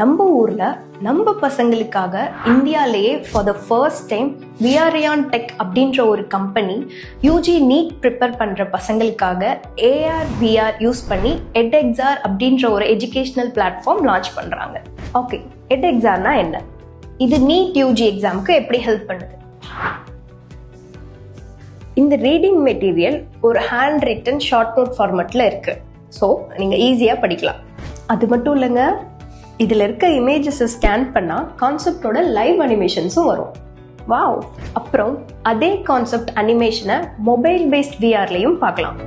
நம்ம ஊர்ல நம்ம பசங்களுக்காக இந்தியாலேயே ஃபார் த ஃபர்ஸ்ட் டைம் விஆர்யான் டெக் அப்படின்ற ஒரு கம்பெனி யூஜி நீட் ப்ரிப்பேர் பண்ணுற பசங்களுக்காக ஏஆர் விஆர் யூஸ் பண்ணி எட்எக்ஸார் அப்படின்ற ஒரு எஜுகேஷனல் பிளாட்ஃபார்ம் லான்ச் பண்ணுறாங்க ஓகே எட்எக்ஸார்னா என்ன? இது நீட் யூஜி எக்ஸாமுக்கு எப்படி ஹெல்ப் பண்ணுது? இந்த ரீடிங் மெட்டீரியல் ஒரு ஹேண்ட் ரிட்டன் ஷார்ட் நோட் ஃபார்மெட்டில் இருக்குது ஸோ நீங்கள் ஈஸியாக படிக்கலாம். அது மட்டும் இல்லைங்க இதில் இருக்க இமேஜஸை ஸ்கேன் பண்ணால் கான்செப்டோட லைவ் அனிமேஷன்ஸும் வரும். வாவ் அப்புறம் அதே கான்செப்ட் அனிமேஷனை மொபைல் பேஸ்ட் விஆர்லையும் பார்க்கலாம்.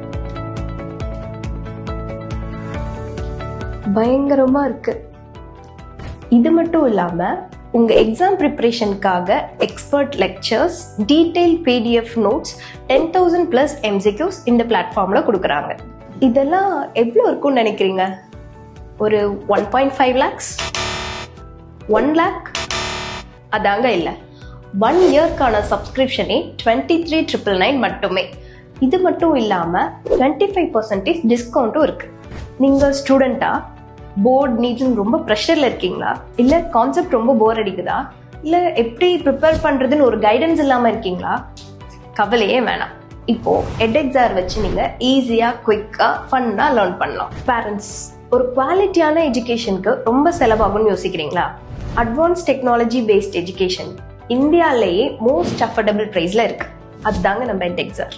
பயங்கரமாக இருக்கு. இது மட்டும் இல்லாமல் உங்கள் exam ப்ரிப்ரேஷனுக்காக expert lectures detail PDF notes ten thousand plus MCQs இந்த பிளாட்ஃபார்மில் கொடுக்குறாங்க. இதெல்லாம் எவ்வளோ இருக்கும்னு நினைக்கிறீங்க? ஒரு one point five lakhs one lakh அதாங்க இல்லை. ஒன் இயர்க்கான சப்ஸ்கிரிப்ஷனே டுவெண்ட்டி த்ரீ ட்ரிபிள் நைன் மட்டுமே. இது மட்டும் இல்லாமல் டுவெண்ட்டி ஃபைவ் பர்சன்டேஜ் டிஸ்கவுண்ட்டும் இருக்கு. நீங்கள் ஸ்டூடெண்ட்டாக போர்ட் நீட்ஸ்னு ரொம்ப ப்ரெஷரில் இருக்கீங்களா? இல்லை கான்செப்ட் ரொம்ப போர் அடிக்குதா? இல்லை எப்படி ப்ரிப்பேர் பண்ணுறதுன்னு ஒரு கைடன்ஸ் இல்லாமல் இருக்கீங்களா? கவலையே வேணாம். இப்போ எட்எக்ஸார் வச்சு நீங்கள் ஈஸியாக குயிக்காக ஃபன்னாக லேர்ன் பண்ணலாம். பேரண்ட்ஸ் ஒரு குவாலிட்டியான எஜுகேஷனுக்கு ரொம்ப செலவாகும்னு யோசிக்கிறீங்களா? அட்வான்ஸ் டெக்னாலஜி பேஸ்ட் எஜுகேஷன் இந்தியாலேயே மோஸ்ட் அஃபோர்டபுள் ப்ரைஸில் இருக்கு. அதுதாங்க நம்ம எட்எக்ஸார்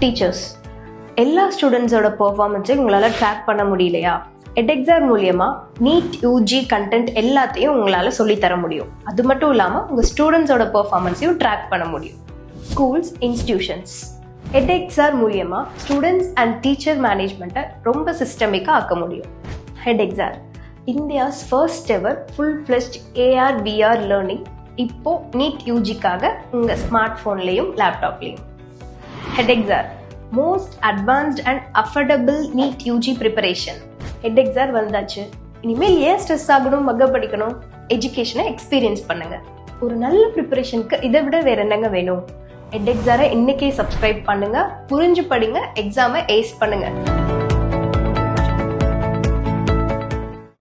டீச்சர்ஸ் எல்லா ஸ்டூடெண்ட்ஸோட பெர்ஃபார்மன்ஸையும் உங்களால் ட்ராக் பண்ண முடியலையா? எட்எக்ஸார் மூலியமா நீட் யூஜி கண்டென்ட் எல்லாத்தையும் உங்களால் சொல்லித்தர முடியும். அது மட்டும் இல்லாமல் உங்கள் ஸ்டூடெண்ட்ஸோட பெர்ஃபார்மன்ஸையும் ட்ராக் பண்ண முடியும். ஸ்கூல்ஸ் இன்ஸ்டிடியூஷன்ஸ் ஹெட்எக்ஸார் மூலியமாக ஸ்டூடெண்ட்ஸ் அண்ட் டீச்சர் மேனேஜ்மெண்ட்டை ரொம்ப சிஸ்டமிக்காக ஆக்க முடியும். EdXR India's first ever full fledged AR VR learning இப்போ நீட் யூஜிக்காக உங்கள் ஸ்மார்ட் ஃபோன்லேயும் லேப்டாப்லேயும் EdXR most advanced and affordable NEET UG preparation EdXR வந்தாச்சு. இனிமேல் ஏன் ஸ்ட்ரெஸ் ஆகணும் மக படிக்கணும்? எஜுகேஷனை எக்ஸ்பீரியன்ஸ் பண்ணுங்க. ஒரு நல்ல ப்ரிப்பரேஷனுக்கு இதை விட வேற என்னங்க வேணும்? எட்எக்ஸாரை இன்னைக்கே சப்ஸ்கிரைப் பண்ணுங்க. புரிஞ்சு படிங்க எக்ஸாமை ஏஸ் பண்ணுங்க.